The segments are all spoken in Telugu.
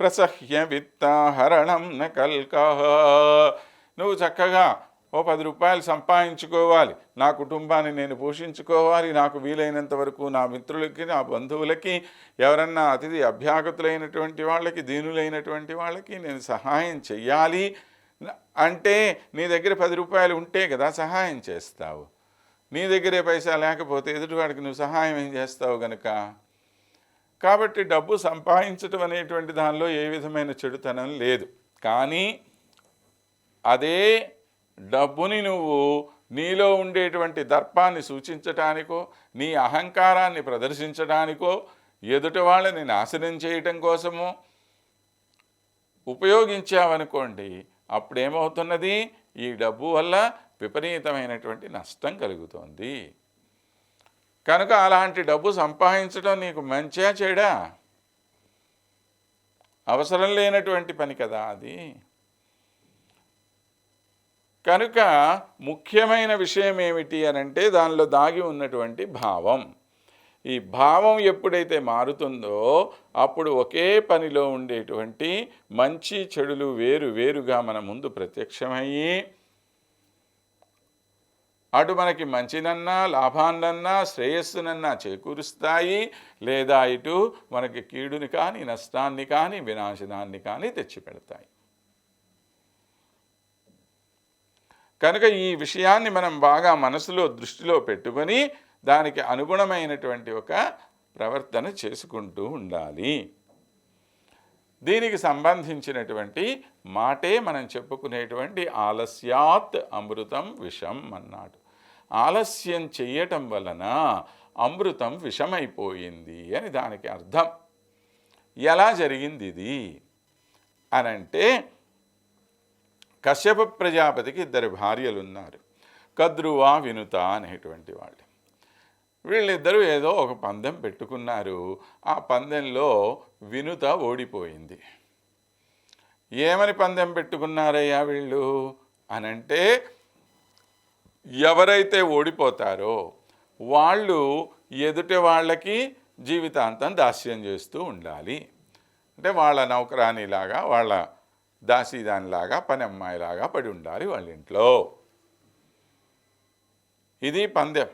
ప్రసహ్య విత్తాహరణం న కల్కహ. నువ్వు చక్కగా ఓ పది రూపాయలు సంపాదించుకోవాలి. నా కుటుంబాన్ని నేను పోషించుకోవాలి. నాకు వీలైనంత వరకు నా మిత్రులకి నా బంధువులకి ఎవరన్నా అతిథి అభ్యాగతులైనటువంటి వాళ్ళకి దీనులైనటువంటి వాళ్ళకి నేను సహాయం చెయ్యాలి. అంటే నీ దగ్గర పది రూపాయలు ఉంటే కదా సహాయం చేస్తావు. నీ దగ్గరే పైసా లేకపోతే ఎదుటివాడికి నువ్వు సహాయం ఏం చేస్తావు గనక? కాబట్టి డబ్బు సంపాదించటం అనేటువంటి దానిలో ఏ విధమైన చెడుతనం లేదు. కానీ అదే డబ్బుని నువ్వు నీలో ఉండేటువంటి దర్పాన్ని సూచించటానికో నీ అహంకారాన్ని ప్రదర్శించడానికో ఎదుటి వాళ్ళని నాశనం చేయటం కోసమో ఉపయోగించావనుకోండి అప్పుడేమవుతున్నది? ఈ డబ్బు వల్ల విపరీతమైనటువంటి నష్టం కలుగుతోంది. కనుక అలాంటి డబ్బు సంపాదించడం నీకు మంచిగా చెడా? అవసరం లేనటువంటి పని కదా అది. కనుక ముఖ్యమైన విషయం ఏమిటి అని అంటే దానిలో దాగి ఉన్నటువంటి భావం. ఈ భావం ఎప్పుడైతే మారుతుందో అప్పుడు ఒకే పనిలో ఉండేటువంటి మంచి చెడులు వేరు వేరుగా మన ముందు ప్రత్యక్షమయ్యి అటు మనకి మంచినన్నా లాభాన్నన్నా శ్రేయస్సునన్నా చేకూరుస్తాయి. లేదా ఇటు మనకి కీడుని కానీ నష్టాన్ని కానీ వినాశనాన్ని కానీ తెచ్చిపెడతాయి. కనుక ఈ విషయాన్ని మనం బాగా మనసులో దృష్టిలో పెట్టుకొని దానికి అనుగుణమైనటువంటి ఒక ప్రవర్తన చేసుకుంటూ ఉండాలి. దీనికి సంబంధించినటువంటి మాటే మనం చెప్పుకునేటువంటి ఆలస్యాత్ అమృతం విషం అన్నాడు. ఆలస్యం చెయ్యటం వలన అమృతం విషమైపోయింది అని దానికి అర్థం. ఎలా జరిగింది ఇది? అనంటే కశ్యప ప్రజాపతికి ఇద్దరు భార్యలు ఉన్నారు కద్రువ వినుత అనేటువంటి వాళ్ళు. వీళ్ళిద్దరూ ఏదో ఒక పందెం పెట్టుకున్నారు. ఆ పందెంలో వినుత ఓడిపోయింది. ఏమని పందెం పెట్టుకున్నారయ్యా వీళ్ళు? అనంటే ఎవరైతే ఓడిపోతారో వాళ్ళు ఎదుటి వాళ్ళకి జీవితాంతం దాస్యం చేస్తూ ఉండాలి. అంటే వాళ్ళ నౌకరానిలాగా వాళ్ళ దాసీదానిలాగా పని అమ్మాయిలాగా పడి ఉండాలి వాళ్ళ ఇంట్లో ఇది పందెం.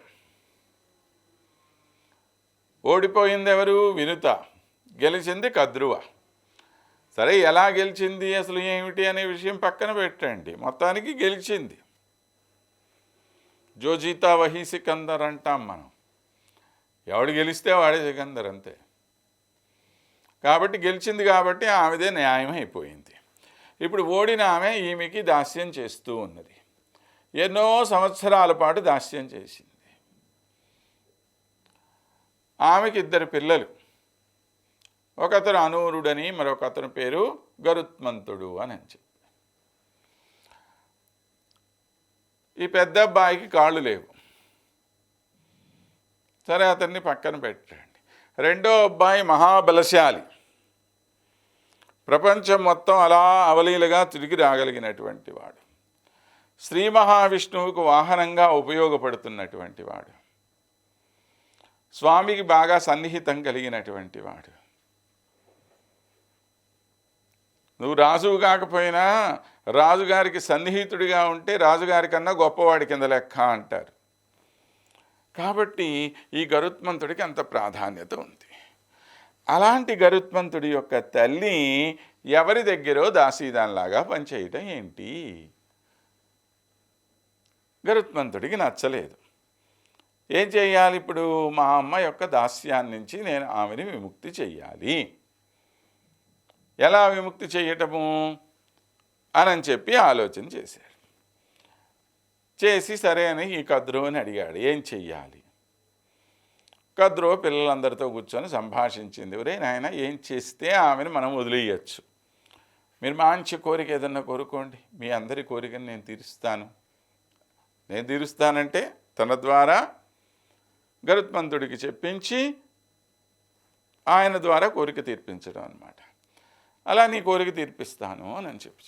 ఓడిపోయింది ఎవరు వినుత. గెలిచింది కద్రువ. సరే ఎలా గెలిచింది? అసలు ఏమిటి అనే విషయం పక్కన పెట్టండి. మొత్తానికి గెలిచింది. జో జీతా వహీ సికందర్ అంటాం మనం. ఎవడు గెలిస్తే వాడే సికందర్ అంతే. కాబట్టి గెలిచింది కాబట్టి ఆమెదే న్యాయం అయిపోయింది ఇప్పుడు ఓడిన ఆమె ఈమెకి దాస్యం చేస్తూ ఉన్నది. ఎన్నో సంవత్సరాల పాటు దాస్యం చేసింది. ఆమెకి ఇద్దరు పిల్లలు. ఒకతను అనూరుడని మరొకతని పేరు గరుత్మంతుడు అని అని చెప్పి ఈ పెద్ద అబ్బాయికి కాళ్ళు లేవు. సరే అతన్ని పక్కన పెట్టండి. రెండో అబ్బాయి మహాబలశాలి. ప్రపంచం మొత్తం అలా అవలీలుగా తిరిగి రాగలిగినటువంటి వాడు. శ్రీ మహావిష్ణువుకు వాహనంగా ఉపయోగపడుతున్నటువంటి వాడు. స్వామికి బాగా సన్నిహితం కలిగినటువంటి వాడు. నువ్వు రాజువు కాకపోయినా రాజుగారికి సన్నిహితుడిగా ఉంటే రాజుగారి కన్నా గొప్పవాడి కింద లెక్క అంటారు. కాబట్టి ఈ గరుత్మంతుడికి అంత ప్రాధాన్యత ఉంది. అలాంటి గరుత్మంతుడి యొక్క తల్లి ఎవరి దగ్గరో దాసీదాన్లాగా పనిచేయటం ఏంటి? గరుత్మంతుడికి నచ్చలేదు. ఏం చేయాలి ఇప్పుడు? మా అమ్మ యొక్క దాస్యాన్ని నుంచి నేను ఆమెని విముక్తి చెయ్యాలి. ఎలా విముక్తి చేయటము అని చెప్పి ఆలోచన చేశాడు. చేసి సరే అని ఈ కద్రువుని అడిగాడు ఏం చెయ్యాలి? కద్రువ పిల్లలందరితో కూర్చొని సంభాషించింది ఒరే నాయన ఏం చేస్తే ఆమెను మనం వదిలేయచ్చు? మీరు మంచి కోరిక ఏదన్నా కోరుకోండి మీ అందరి కోరికను నేను తీరుస్తాను. నేను తీరుస్తానంటే? తన ద్వారా గరుత్మంతుడికి చెప్పించి ఆయన ద్వారా కోరిక తీర్పించడం అనమాట అలా నీ కోరిక తీర్పిస్తాను అని అని చెప్పి